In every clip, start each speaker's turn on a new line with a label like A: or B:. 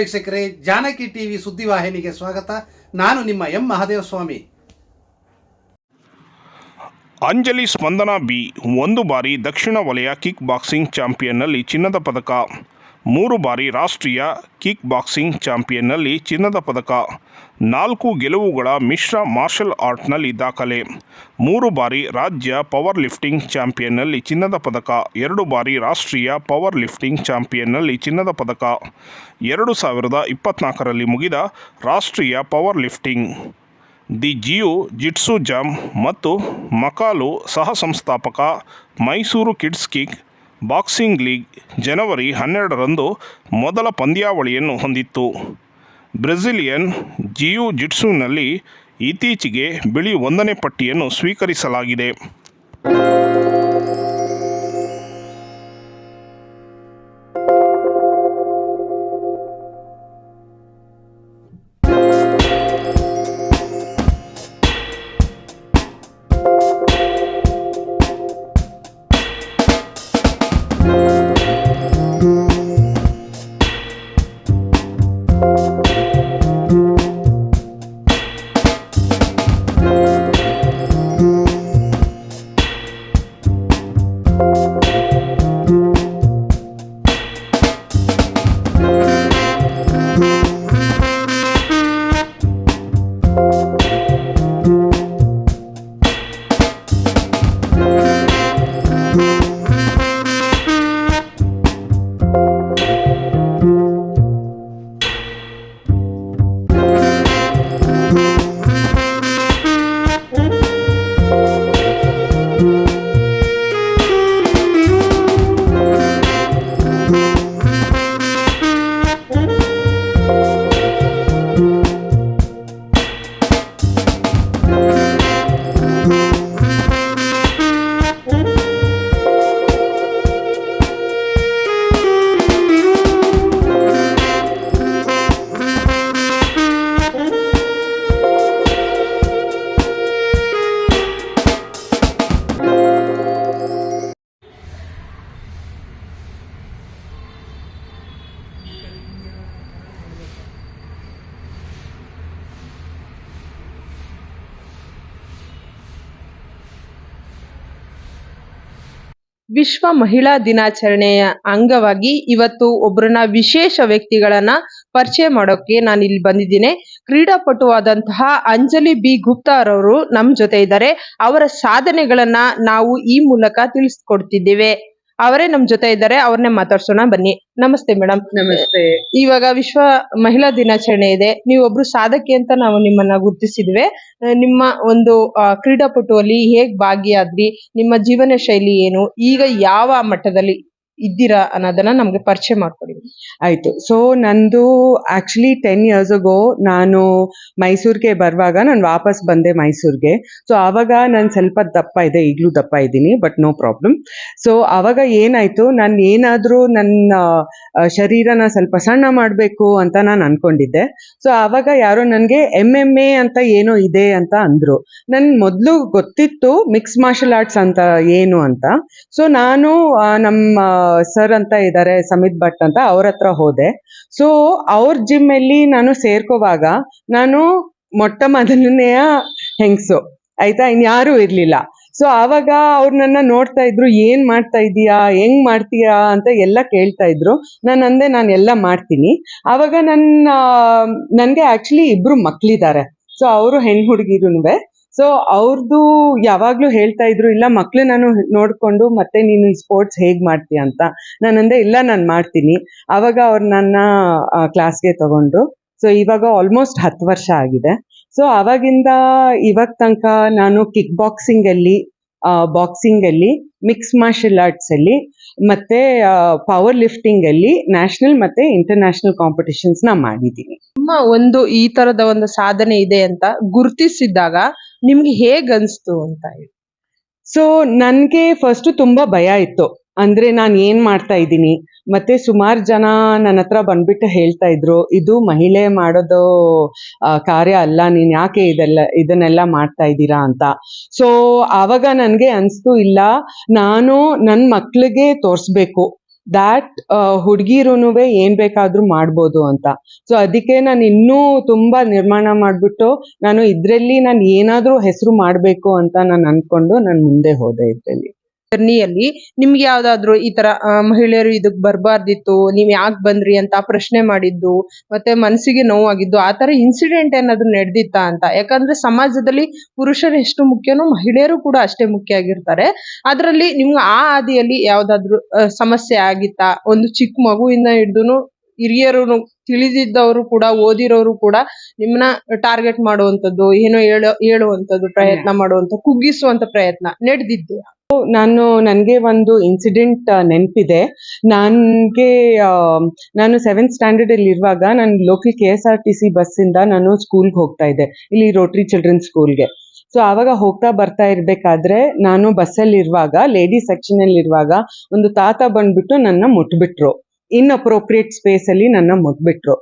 A: ವೀಕ್ಷಕರೇ, ಜಾನಕಿ ಟಿವಿ ಸುದ್ದಿವಾಹಿನಿಗೆ ಸ್ವಾಗತ. ನಾನು ನಿಮ್ಮ ಎಂ ಮಹಾದೇವ ಸ್ವಾಮಿ
B: ಅಂಜಲಿ ಸ್ಪಂದನಾ ಬಿ, ಒಂದು ಬಾರಿ ದಕ್ಷಿಣ ವಲಯ ಕಿಕ್ ಬಾಕ್ಸಿಂಗ್ ಚಾಂಪಿಯನ್ನಲ್ಲಿ ಚಿನ್ನದ ಪದಕ, ಮೂರು ಬಾರಿ ರಾಷ್ಟ್ರೀಯ ಕಿಕ್ ಬಾಕ್ಸಿಂಗ್ ಚಾಂಪಿಯನ್ನಲ್ಲಿ ಚಿನ್ನದ ಪದಕ. ನಾಲ್ಕು ಗೆಲುವುಗಳ ಮಿಶ್ರ ಮಾರ್ಷಲ್ ಆರ್ಟ್ನಲ್ಲಿ ದಾಖಲೆ. ಮೂರು ಬಾರಿ ರಾಜ್ಯ ಪವರ್ ಲಿಫ್ಟಿಂಗ್ ಚಾಂಪಿಯನ್ನಲ್ಲಿ ಚಿನ್ನದ ಪದಕ, ಎರಡು ಬಾರಿ ರಾಷ್ಟ್ರೀಯ ಪವರ್ ಲಿಫ್ಟಿಂಗ್ ಚಾಂಪಿಯನ್ನಲ್ಲಿ ಚಿನ್ನದ ಪದಕ. ಎರಡು ಸಾವಿರದ ಇಪ್ಪತ್ತ್ನಾಲ್ಕರಲ್ಲಿ ಮುಗಿದ ರಾಷ್ಟ್ರೀಯ powerlifting the jiu jitsu jam ಮತ್ತು ಮಕಾಲು ಸಹ ಸಂಸ್ಥಾಪಕ Mysuru kids kickboxing league ಜನವರಿ ಹನ್ನೆರಡರಂದು ಮೊದಲ ಪಂದ್ಯಾವಳಿಯನ್ನು ಹೊಂದಿತ್ತು. ಬ್ರೆಜಿಲಿಯನ್ ಜಿಯು ಜಿಟ್ಸುನಲ್ಲಿ ಇತ್ತೀಚೆಗೆ ಬಿಳಿ ಒಂದನೇ ಪಟ್ಟಿಯನ್ನು ಸ್ವೀಕರಿಸಲಾಗಿದೆ.
C: ವಿಶ್ವ ಮಹಿಳಾ ದಿನಾಚರಣೆಯ ಅಂಗವಾಗಿ ಇವತ್ತು ಒಬ್ಬರನ್ನ ವಿಶೇಷ ವ್ಯಕ್ತಿಗಳನ್ನ ಪರಿಚಯ ಮಾಡೋಕೆ ನಾನು ಇಲ್ಲಿ ಬಂದಿದ್ದೀನಿ. ಕ್ರೀಡಾಪಟುವಾದಂತಹ ಅಂಜಲಿ ಬಿ ಗುಪ್ತಾ ಅವರು ನಮ್ ಜೊತೆ ಇದ್ದಾರೆ. ಅವರ ಸಾಧನೆಗಳನ್ನ ನಾವು ಈ ಮೂಲಕ ತಿಳಿಸ್ಕೊಡ್ತಿದ್ದೇವೆ. ಅವರೇ ನಮ್ ಜೊತೆ ಇದ್ದಾರೆ ಅವ್ರನ್ನೇ ಮಾತಾಡ್ಸೋಣ ಬನ್ನಿ. ನಮಸ್ತೆ ಮೇಡಮ್
D: ನಮಸ್ತೆ.
C: ಇವಾಗ ವಿಶ್ವ ಮಹಿಳಾ ದಿನಾಚರಣೆ ಇದೆ. ನೀವೊಬ್ರು ಸಾಧಕಿ ಅಂತ ನಾವು ನಿಮ್ಮನ್ನ ಗುರುತಿಸಿದ್ವಿ. ನಿಮ್ಮ ಒಂದು ಕ್ರೀಡಾಪಟುವಲ್ಲಿ ಹೇಗ್ ಭಾಗಿಯಾದ್ರಿ? ನಿಮ್ಮ ಜೀವನ ಶೈಲಿ ಏನು? ಈಗ ಯಾವ ಮಟ್ಟದಲ್ಲಿ ಇದ್ದೀರಾ ಅನ್ನೋದನ್ನ ನಮ್ಗೆ ಪರಿಚಯ ಮಾಡ್ಕೊಡಿ.
D: ಆಯ್ತು. ಸೊ ನಂದು ಆಕ್ಚುಲಿ ಟೆನ್ ಇಯರ್ಸ್ ಅಗೋ ನಾನು ಮೈಸೂರಿಗೆ ಬರುವಾಗ ನಾನು ವಾಪಸ್ ಬಂದೆ ಮೈಸೂರಿಗೆ. ಸೊ ಆವಾಗ ನಾನು ಸ್ವಲ್ಪ ದಪ್ಪ ಇದೆ, ಈಗಲೂ ದಪ್ಪ ಇದ್ದೀನಿ ಬಟ್ ನೋ ಪ್ರಾಬ್ಲಮ್ ಸೊ ಆವಾಗ ಏನಾಯ್ತು, ನಾನು ಏನಾದರೂ ನನ್ನ ಶರೀರನ ಸ್ವಲ್ಪ ಸಣ್ಣ ಮಾಡಬೇಕು ಅಂತ ನಾನು ಅನ್ಕೊಂಡಿದ್ದೆ. ಸೊ ಆವಾಗ ಯಾರೋ ನನಗೆ ಎಂ ಎಂ ಎ ಅಂತ ಏನೋ ಇದೆ ಅಂತ ಅಂದ್ರು. ನನ್ ಮೊದಲು ಗೊತ್ತಿತ್ತು ಮಿಕ್ಸ್ ಮಾರ್ಷಲ್ ಆರ್ಟ್ಸ್ ಅಂತ ಏನು ಅಂತ. ಸೊ ನಾನು ನಮ್ಮ ಸರ್ ಅಂತ ಇದ್ದಾರೆ ಸಮಿತ್ ಭಟ್ ಅಂತ ಅವ್ರ ಹತ್ರ ಹೋದೆ. ಸೊ ಅವ್ರ ಜಿಮ್ ಅಲ್ಲಿ ನಾನು ಸೇರ್ಕೋವಾಗ ನಾನು ಮೊಟ್ಟ ಮೊದಲನೆಯ ಹೆಂಗ್ಸು, ಆಯ್ತಾ? ಇನ್ಯಾರೂ ಇರ್ಲಿಲ್ಲ. ಸೊ ಆವಾಗ ಅವ್ರು ನನ್ನ ನೋಡ್ತಾ ಇದ್ರು, ಏನ್ ಮಾಡ್ತಾ ಇದೀಯಾ ಹೆಂಗ್ ಮಾಡ್ತೀಯಾ? ಅಂತ ಎಲ್ಲ ಕೇಳ್ತಾ ಇದ್ರು. ನಾನು ಅಂದೆ ನಾನು ಎಲ್ಲ ಮಾಡ್ತೀನಿ. ಆವಾಗ ನನ್ನ ನನಗೆ ಆಕ್ಚುಲಿ ಇಬ್ರು ಮಕ್ಳಿದ್ದಾರೆ ಸೊ ಅವರು ಹೆಣ್ಣು ಹುಡುಗಿರುವೆ ಸೊ ಅವ್ರದ್ದು ಯಾವಾಗ್ಲೂ ಹೇಳ್ತಾ ಇದ್ರು, ಇಲ್ಲ ಮಕ್ಳು ನಾನು ನೋಡ್ಕೊಂಡು ಮತ್ತೆ ನೀನು ಈ ಸ್ಪೋರ್ಟ್ಸ್ ಹೇಗ್ ಮಾಡ್ತೀಯ ಅಂತ. ನಾನಂದೆ ಇಲ್ಲ, ನಾನು ಮಾಡ್ತೀನಿ. ಅವಾಗ ಅವ್ರು ನನ್ನ ಕ್ಲಾಸ್ಗೆ ತಗೊಂಡ್ರು. ಸೊ ಇವಾಗ ಆಲ್ಮೋಸ್ಟ್ ಹತ್ತು ವರ್ಷ ಆಗಿದೆ. ಸೊ ಅವಾಗಿಂದ ಇವಾಗ ತನಕ ನಾನು ಕಿಕ್ ಬಾಕ್ಸಿಂಗ್ ಅಲ್ಲಿ ಬಾಕ್ಸಿಂಗ್ ಅಲ್ಲಿ ಮಿಕ್ಸ್ ಮಾರ್ಷಲ್ ಆರ್ಟ್ಸ್ ಅಲ್ಲಿ, ಮತ್ತೆ ಪವರ್ ಲಿಫ್ಟಿಂಗ್ ಅಲ್ಲಿ ನ್ಯಾಷನಲ್ ಮತ್ತೆ ಇಂಟರ್ನ್ಯಾಷನಲ್ ಕಾಂಪಿಟಿಷನ್ಸ್ ನಾ ಮಾಡಿದ್ದೀನಿ.
C: ಒಂದು ಈ ತರದ ಒಂದು ಸಾಧನೆ ಇದೆ ಅಂತ ಗುರುತಿಸಿದಾಗ ನಿಮ್ಗೆ ಹೇಗ್ ಅನ್ಸ್ತು ಅಂತ ಹೇಳಿ.
D: ಸೊ ನನ್ಗೆ ಫಸ್ಟ್ ತುಂಬಾ ಭಯ ಇತ್ತು. ಅಂದ್ರೆ ನಾನು ಏನ್ ಮಾಡ್ತಾ ಇದ್ದೀನಿ? ಮತ್ತೆ ಸುಮಾರು ಜನ ನನ್ನ ಹತ್ರ ಬಂದ್ಬಿಟ್ಟು ಹೇಳ್ತಾ ಇದ್ರು, ಇದು ಮಹಿಳೆ ಮಾಡೋದು ಕಾರ್ಯ ಅಲ್ಲ, ನೀನ್ ಯಾಕೆ ಇದೆಲ್ಲ, ಇದನ್ನೆಲ್ಲ ಮಾಡ್ತಾ ಇದ್ದೀರಾ ಅಂತ? ಸೊ ಆವಾಗ ನನ್ಗೆ ಅನ್ಸ್ತು, ಇಲ್ಲ, ನಾನು ನನ್ನ ಮಕ್ಳಿಗೆ ತೋರಿಸ್ಬೇಕು. ದ್ಯಾಟ್ ಹುಡುಗಿರುನುವೆ ಏನ್ ಬೇಕಾದ್ರೂ ಮಾಡ್ಬೋದು ಅಂತ. ಸೊ ಅದಕ್ಕೆ ನಾನು ಇನ್ನೂ ತುಂಬಾ ನಿರ್ಮಾಣ ಮಾಡ್ಬಿಟ್ಟು, ನಾನು ಇದ್ರಲ್ಲಿ ನಾನು ಏನಾದ್ರೂ ಹೆಸರು ಮಾಡ್ಬೇಕು ಅಂತ ನಾನು ಅನ್ಕೊಂಡು ನಾನು ಮುಂದೆ ಹೋದೆ ಇದ್ರಲ್ಲಿ.
C: ಜರ್ನಿಯಲ್ಲಿ ನಿಮ್ಗೆ ಯಾವ್ದಾದ್ರು ಈ ತರ ಮಹಿಳೆಯರು ಇದಕ್ ಬರಬಾರ್ದಿತ್ತು ನೀವ್ ಯಾಕೆ ಬಂದ್ರಿ ಅಂತ ಪ್ರಶ್ನೆ ಮಾಡಿದ್ದು ಮತ್ತೆ ಮನಸ್ಸಿಗೆ ನೋವಾಗಿದ್ದು ಆ ತರ ಇನ್ಸಿಡೆಂಟ್ ಏನಾದ್ರು ನಡೆದಿತ್ತಾ ಅಂತ. ಯಾಕಂದ್ರೆ ಸಮಾಜದಲ್ಲಿ ಪುರುಷರು ಎಷ್ಟು ಮುಖ್ಯನೋ ಮಹಿಳೆಯರು ಕೂಡ ಅಷ್ಟೇ ಮುಖ್ಯ ಆಗಿರ್ತಾರೆ. ಅದ್ರಲ್ಲಿ ನಿಮ್ಗೆ ಆ ಹಾದಿಯಲ್ಲಿ ಯಾವ್ದಾದ್ರು ಸಮಸ್ಯೆ ಆಗಿತ್ತಾ? ಒಂದು ಚಿಕ್ಕ ಮಗುವಿಂದ ಹಿಡ್ದು ಹಿರಿಯರು ತಿಳಿದಿದ್ದವರು ಕೂಡ ಓದಿರೋರು ಕೂಡ ನಿಮ್ಮನ್ನ ಟಾರ್ಗೆಟ್ ಮಾಡುವಂತದ್ದು ಏನೋ ಹೇಳೋ ಹೇಳುವಂತದ್ದು ಪ್ರಯತ್ನ ಮಾಡುವಂತ ಕುಗ್ಗಿಸುವಂತ ಪ್ರಯತ್ನ ನಡೆದಿದ್ದು
D: ನಾನು, ನನಗೆ ಒಂದು ಇನ್ಸಿಡೆಂಟ್ ನೆನಪಿದೆ. ನನಗೆ ನಾನು ಸೆವೆಂತ್ ಸ್ಟ್ಯಾಂಡರ್ಡ್ ಅಲ್ಲಿ ಇರುವಾಗ ನಾನು local K S R T C ಬಸ್ಸಿಂದ ನಾನು ಸ್ಕೂಲ್ಗೆ ಹೋಗ್ತಾ ಇದ್ದೆ. ಇಲ್ಲಿ ರೋಟ್ರಿ ಚಿಲ್ಡ್ರನ್ ಸ್ಕೂಲ್ಗೆ ಸೊ ಆವಾಗ ಹೋಗ್ತಾ ಬರ್ತಾ ಇರ್ಬೇಕಾದ್ರೆ ನಾನು ಬಸ್ಸಲ್ಲಿ ಇರುವಾಗ ಲೇಡೀಸ್ ಸೆಕ್ಷನ್ ಅಲ್ಲಿ ಇರುವಾಗ ಒಂದು ತಾತ ಬಂದ್ಬಿಟ್ಟು ನನ್ನ ಮುಟ್ಬಿಟ್ರು. ಇನ್ ಅಪ್ರೋಪ್ರಿಯೇಟ್ ಸ್ಪೇಸ್ ಅಲ್ಲಿ ನನ್ನ ಮುಟ್ಬಿಟ್ರು.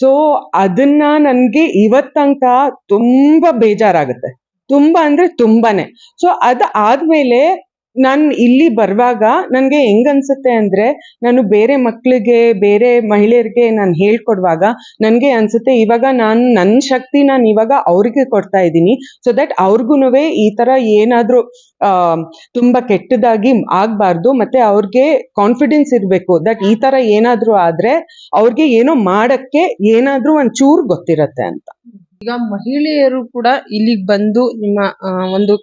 D: ಸೊ ಅದನ್ನ ನನ್ಗೆ ಇವತ್ತಂಕ ತುಂಬಾ ಬೇಜಾರಾಗುತ್ತೆ. ತುಂಬಾ ಅಂದ್ರೆ ತುಂಬಾನೇ. ಸೊ ಅದ್ ಆದ್ಮೇಲೆ ನಾನ್ ಇಲ್ಲಿ ಬರುವಾಗ ನನಗೆ ಹೆಂಗ್ ಅನ್ಸುತ್ತೆ ಅಂದ್ರೆ ನಾನು ಬೇರೆ ಮಕ್ಳಿಗೆ, ಬೇರೆ ಮಹಿಳೆಯರಿಗೆ ನಾನು ಹೇಳ್ಕೊಡುವಾಗ ನನಗೆ ಅನ್ಸುತ್ತೆ ಇವಾಗ ನಾನು ನನ್ನ ಶಕ್ತಿ ನಾನು ಇವಾಗ ಅವ್ರಿಗೆ ಕೊಡ್ತಾ ಇದ್ದೀನಿ. ಸೊ ದಟ್ ಅವ್ರಿಗೂ ಈ ತರ ಏನಾದರೂ ತುಂಬಾ ಕೆಟ್ಟದಾಗಿ ಆಗ್ಬಾರ್ದು ಮತ್ತೆ ಅವ್ರಿಗೆ ಕಾನ್ಫಿಡೆನ್ಸ್ ಇರ್ಬೇಕು. ದಟ್ ಈ ತರ ಏನಾದರೂ ಆದ್ರೆ ಅವ್ರಿಗೆ ಏನೋ ಮಾಡಕ್ಕೆ ಏನಾದರೂ ಒಂದ್ ಚೂರ್ ಗೊತ್ತಿರತ್ತೆ ಅಂತ.
C: ಈಗ ಮಹಿಳೆಯರು ಕೂಡ ಇಲ್ಲಿಗೆ ಬಂದು ನಿಮ್ಮ ಒಂದು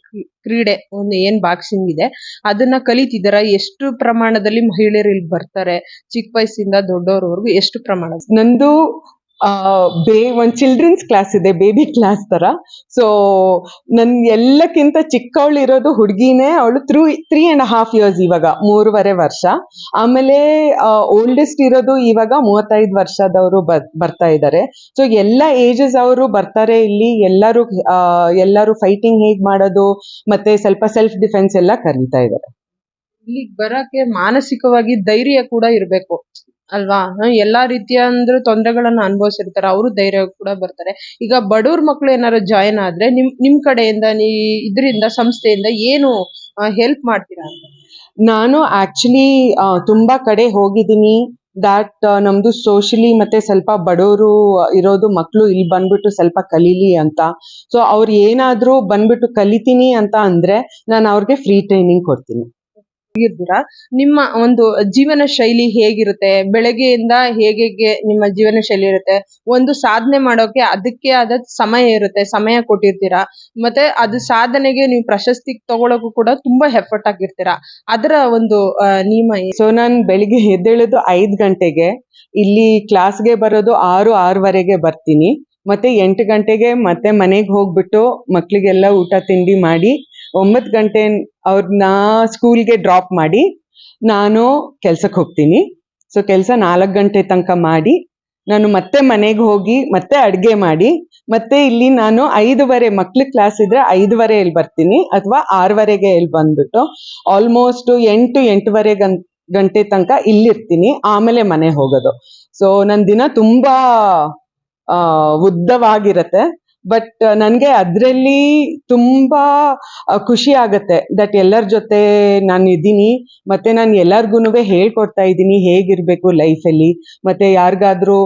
C: ಕ್ರೀಡೆ, ಒಂದು ಏನ್ ಬಾಕ್ಸಿಂಗ್ ಇದೆ, ಅದನ್ನ ಕಲಿತಿದಾರ? ಎಷ್ಟು ಪ್ರಮಾಣದಲ್ಲಿ ಮಹಿಳೆಯರು ಇಲ್ಲಿ ಬರ್ತಾರೆ? ಚಿಕ್ಕ ವಯಸ್ಸಿಂದ ದೊಡ್ಡವರವರೆಗೂ ಎಷ್ಟು ಪ್ರಮಾಣ
D: ನಂದು ಬೇ, ಒಂದು ಚಿಲ್ಡ್ರನ್ಸ್ ಕ್ಲಾಸ್ ಇದೆ ಬೇಬಿ ಕ್ಲಾಸ್ ತರ. ಸೊ ನನ್ ಎಲ್ಲಕ್ಕಿಂತ ಚಿಕ್ಕವಳು ಇರೋದು ಹುಡುಗಿನೇ, ಅವಳು through three and half years ಇವಾಗ, ಮೂರುವರೆ ವರ್ಷ. ಆಮೇಲೆ ಓಲ್ಡೆಸ್ಟ್ ಇರೋದು ಇವಾಗ ಮೂವತ್ತೈದು ವರ್ಷದವರು ಬರ್ತಾ ಇದ್ದಾರೆ ಸೊ ಎಲ್ಲ ಏಜಸ್ ಅವರು ಬರ್ತಾರೆ ಇಲ್ಲಿ, ಎಲ್ಲರೂ ಎಲ್ಲರೂ ಫೈಟಿಂಗ್ ಹೇಗ್ ಮಾಡೋದು, ಮತ್ತೆ ಸ್ವಲ್ಪ ಸೆಲ್ಫ್ ಡಿಫೆನ್ಸ್ ಎಲ್ಲ ಕರೀತಾ ಇದ್ದಾರೆ
C: ಇಲ್ಲಿ ಬರಕ್ಕೆ ಮಾನಸಿಕವಾಗಿ ಧೈರ್ಯ ಕೂಡ ಇರ್ಬೇಕು. ಅಲ್ವಾ? ಎಲ್ಲ ರೀತಿಯ ಅಂದ್ರೆ ತೊಂದರೆಗಳನ್ನ ಅನುಭವಿಸಿರ್ತಾರೆ. ಅವರು ಧೈರ್ಯ ಕೂಡ ಬರ್ತಾರೆ. ಈಗ ಬಡವ್ರ ಮಕ್ಳು ಏನಾರು ಜಾಯಿನ್ ಆದ್ರೆ ನಿಮ್ ನಿಮ್ ಕಡೆಯಿಂದ, ನೀ ಇದರಿಂದ, ಸಂಸ್ಥೆಯಿಂದ ಏನು ಹೆಲ್ಪ್ ಮಾಡ್ತೀರಾ ಅಂತ?
D: ನಾನು ಆಕ್ಚುಲಿ ತುಂಬಾ ಕಡೆ ಹೋಗಿದ್ದೀನಿ. ದಾಟ್ ನಮ್ದು ಸೋಷಲಿ ಮತ್ತೆ ಸ್ವಲ್ಪ ಬಡವರು ಇರೋದು ಮಕ್ಕಳು ಇಲ್ಲಿ ಬಂದ್ಬಿಟ್ಟು ಸ್ವಲ್ಪ ಕಲೀಲಿ ಅಂತ. ಸೊ ಅವ್ರು ಏನಾದ್ರೂ ಬಂದ್ಬಿಟ್ಟು ಕಲಿತೀನಿ ಅಂತ ಅಂದ್ರೆ ನಾನು ಅವ್ರಿಗೆ ಫ್ರೀ ಟ್ರೈನಿಂಗ್ ಕೊಡ್ತೀನಿ.
C: ಇರ್ತೀರಾ ನಿಮ್ಮ ಒಂದು ಜೀವನ ಶೈಲಿ ಹೇಗಿರುತ್ತೆ? ಬೆಳಗ್ಗೆಯಿಂದ ಹೇಗೆ ನಿಮ್ಮ ಜೀವನ ಶೈಲಿ ಇರುತ್ತೆ? ಒಂದು ಸಾಧನೆ ಮಾಡೋಕೆ ಅದಕ್ಕೆ ಆದ ಸಮಯ ಇರುತ್ತೆ, ಸಮಯ ಕೊಟ್ಟಿರ್ತೀರಾ ಮತ್ತೆ ಅದು ಸಾಧನೆಗೆ ನೀವು ಪ್ರಶಸ್ತಿ ತಗೊಳಕ್ಕೂ ಕೂಡ ತುಂಬಾ ಎಫರ್ಟ್ ಆಗಿರ್ತೀರಾ ಅದರ ಒಂದು ನಿಯಮ?
D: ಸೊ ನಾನು ಬೆಳಿಗ್ಗೆ ಎದ್ದೇಳೋದು ಐದು ಗಂಟೆಗೆ, ಇಲ್ಲಿ ಕ್ಲಾಸ್ಗೆ ಬರೋದು ಆರು, ಆರೂವರೆಗೆ ಬರ್ತೀನಿ. ಮತ್ತೆ ಎಂಟು ಗಂಟೆಗೆ ಮತ್ತೆ ಮನೆಗೆ ಹೋಗ್ಬಿಟ್ಟು ಮಕ್ಳಿಗೆಲ್ಲ ಊಟ ತಿಂಡಿ ಮಾಡಿ ಒಂಬತ್ತು ಗಂಟೆ ಅವ್ರನ್ನ ಸ್ಕೂಲ್ಗೆ ಡ್ರಾಪ್ ಮಾಡಿ, ನಾನು ಕೆಲ್ಸಕ್ಕೆ ಹೋಗ್ತೀನಿ. ಸೊ ಕೆಲಸ ನಾಲ್ಕು ಗಂಟೆ ತನಕ ಮಾಡಿ, ನಾನು ಮತ್ತೆ ಮನೆಗೆ ಹೋಗಿ, ಮತ್ತೆ ಅಡುಗೆ ಮಾಡಿ, ಮತ್ತೆ ಇಲ್ಲಿ ನಾನು ಐದುವರೆ ಮಕ್ಳಿಗೆ ಕ್ಲಾಸ್ ಇದ್ರೆ ಐದುವರೆ ಇಲ್ಲಿ ಬರ್ತೀನಿ ಅಥವಾ ಆರೂವರೆಗೆ ಇಲ್ಲಿ ಬಂದ್ಬಿಟ್ಟು ಆಲ್ಮೋಸ್ಟ್ ಎಂಟು, ಎಂಟೂವರೆ ಗಂ, ಗಂಟೆ ತನಕ ಇಲ್ಲಿರ್ತೀನಿ, ಆಮೇಲೆ ಮನೆ ಹೋಗೋದು. ಸೊ ನನ್ನ ದಿನ ತುಂಬಾ ಉದ್ದವಾಗಿರತ್ತೆ. ಬಟ್ ನನಗೆ ಅದರಲ್ಲಿ ತುಂಬಾ ಖುಷಿ ಆಗತ್ತೆ. ದಟ್ ಎಲ್ಲರ ಜೊತೆ ನಾನು ಇದ್ದೀನಿ. ಮತ್ತೆ ನಾನು ಎಲ್ಲರಿಗೂ ಹೇಳ್ಕೊಡ್ತಾ ಇದ್ದೀನಿ ಹೇಗಿರ್ಬೇಕು ಲೈಫಲ್ಲಿ. ಮತ್ತೆ ಯಾರಿಗಾದ್ರೂ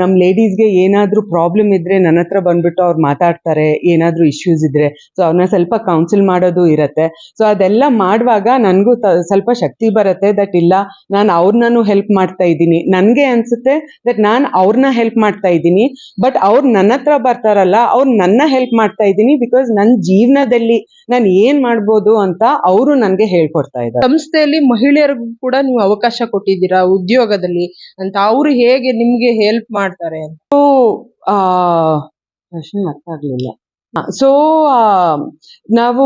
D: ನಮ್ಮ ಲೇಡೀಸ್ಗೆ ಏನಾದ್ರೂ ಪ್ರಾಬ್ಲಮ್ ಇದ್ರೆ ನನ್ನ ಹತ್ರ ಬಂದ್ಬಿಟ್ಟು ಅವ್ರು ಮಾತಾಡ್ತಾರೆ. ಏನಾದ್ರೂ ಇಶ್ಯೂಸ್ ಇದ್ರೆ. ಸೊ ಅವ್ರನ್ನ ಸ್ವಲ್ಪ ಕೌನ್ಸಿಲ್ ಮಾಡೋದು ಇರತ್ತೆ. ಸೊ ಅದೆಲ್ಲ ಮಾಡುವಾಗ ನನಗೂ ಸ್ವಲ್ಪ ಶಕ್ತಿ ಬರುತ್ತೆ ದಟ್ ಇಲ್ಲ, ನಾನು ಅವ್ರನ್ನೂ ಹೆಲ್ಪ್ ಮಾಡ್ತಾ ಇದ್ದೀನಿ. ನನಗೆ ಅನ್ಸುತ್ತೆ ದಟ್ ನಾನು ಅವ್ರನ್ನ ಹೆಲ್ಪ್ ಮಾಡ್ತಾ ಇದ್ದೀನಿ. ಬಟ್ ಅವ್ರು ನನ್ನ ಹತ್ರ ಬರ್ತಾರಲ್ಲ ಅವ್ರು ನನ್ನ ಹೆಲ್ಪ್ ಮಾಡ್ತಾ ಇದ್ದೀನಿ ಬಿಕಾಸ್ ನನ್ನ ಜೀವನದಲ್ಲಿ ನಾನು ಏನ್ ಮಾಡ್ಬೋದು ಅಂತ ಅವರು ನನಗೆ ಹೇಳ್ಕೊಡ್ತಾ ಇದ್ದಾರೆ.
C: ಸಂಸ್ಥೆಯಲ್ಲಿ ಮಹಿಳೆಯರಿಗೂ ಕೂಡ ನೀವು ಅವಕಾಶ ಕೊಟ್ಟಿದ್ದೀರಾ ಉದ್ಯೋಗದಲ್ಲಿ ಅಂತ ಅವರು ಹೇಗೆ ನಿಮ್ಗೆ ಹೆಲ್ಪ್ ಮಾಡ್ತಾರೆ
D: ಪ್ರಶ್ನೆ ಅರ್ಥ ಆಗ್ಲಿಲ್ಲ. ಸೊ ನಾವು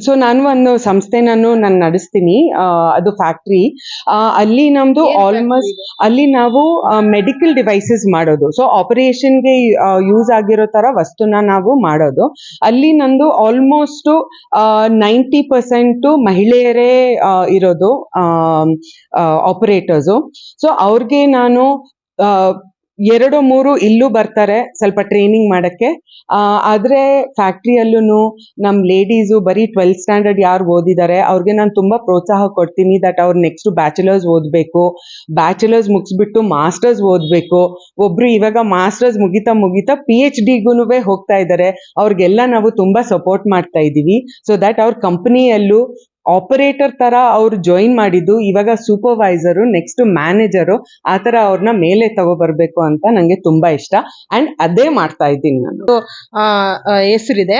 D: ಸೊ ನಾನು ಒಂದು ಸಂಸ್ಥೆ ನಾನು ನಡೆಸ್ತೀನಿ. ಅದು ಫ್ಯಾಕ್ಟ್ರಿ ಅಲ್ಲಿ ನಮ್ದು ಆಲ್ಮೋಸ್ಟ್ ಅಲ್ಲಿ ನಾವು ಮೆಡಿಕಲ್ ಡಿವೈಸಸ್ ಮಾಡೋದು. ಸೊ ಆಪರೇಷನ್ಗೆ ಯೂಸ್ ಆಗಿರೋ ತರ ವಸ್ತುನ ನಾವು ಮಾಡೋದು. ಅಲ್ಲಿ ನಂದು ಆಲ್ಮೋಸ್ಟ್ ನೈಂಟಿ ಪರ್ಸೆಂಟ್ ಮಹಿಳೆಯರೇ ಆ, ಇರೋದು ಆಪರೇಟರ್ಸು ಸೊ ಅವ್ರಿಗೆ ನಾನು ಎರಡು ಮೂರು ಇಲ್ಲೂ ಬರ್ತಾರೆ ಸ್ವಲ್ಪ ಟ್ರೈನಿಂಗ್ ಮಾಡಕ್ಕೆ. ಆ, ಆದ್ರೆ ಫ್ಯಾಕ್ಟ್ರಿಯಲ್ಲೂ ನಮ್ ಲೇಡೀಸು ಬರೀ ಟ್ವೆಲ್ತ್ ಸ್ಟ್ಯಾಂಡರ್ಡ್ ಯಾರು ಓದಿದ್ದಾರೆ ಅವ್ರಿಗೆ ನಾನು ತುಂಬಾ ಪ್ರೋತ್ಸಾಹ ಕೊಡ್ತೀನಿ ದಟ್ ಅವ್ರು ನೆಕ್ಸ್ಟ್ ಬ್ಯಾಚುಲರ್ಸ್ ಓದ್ಬೇಕು. ಬ್ಯಾಚುಲರ್ಸ್ ಮುಗಿಸ್ಬಿಟ್ಟು ಮಾಸ್ಟರ್ಸ್ ಓದ್ಬೇಕು. ಒಬ್ರು ಇವಾಗ ಮಾಸ್ಟರ್ಸ್ ಮುಗಿತಾ ಮುಗಿತಾ ಪಿ ಎಚ್ ಡಿಗೂ ಹೋಗ್ತಾ ಇದ್ದಾರೆ. ಅವ್ರಿಗೆಲ್ಲ ನಾವು ತುಂಬಾ ಸಪೋರ್ಟ್ ಮಾಡ್ತಾ ಇದೀವಿ. ಸೊ ದಟ್ ಅವ್ರ ಕಂಪನಿಯಲ್ಲೂ ಆಪರೇಟರ್ ತರ ಅವ್ರು ಜಾಯಿನ್ ಮಾಡಿದ್ದು ಇವಾಗ ಸೂಪರ್ವೈಸರು ನೆಕ್ಸ್ಟ್ ಮ್ಯಾನೇಜರು ಆ ತರ ಅವ್ರನ್ನ ಮೇಲೆ ತಗೋಬರ್ಬೇಕು ಅಂತ ನಂಗೆ ತುಂಬಾ ಇಷ್ಟ. ಅಂಡ್ ಅದೇ ಮಾಡ್ತಾ ಇದ್ದೀನಿ ನಾನು.
C: ಹೆಸರಿದೆ.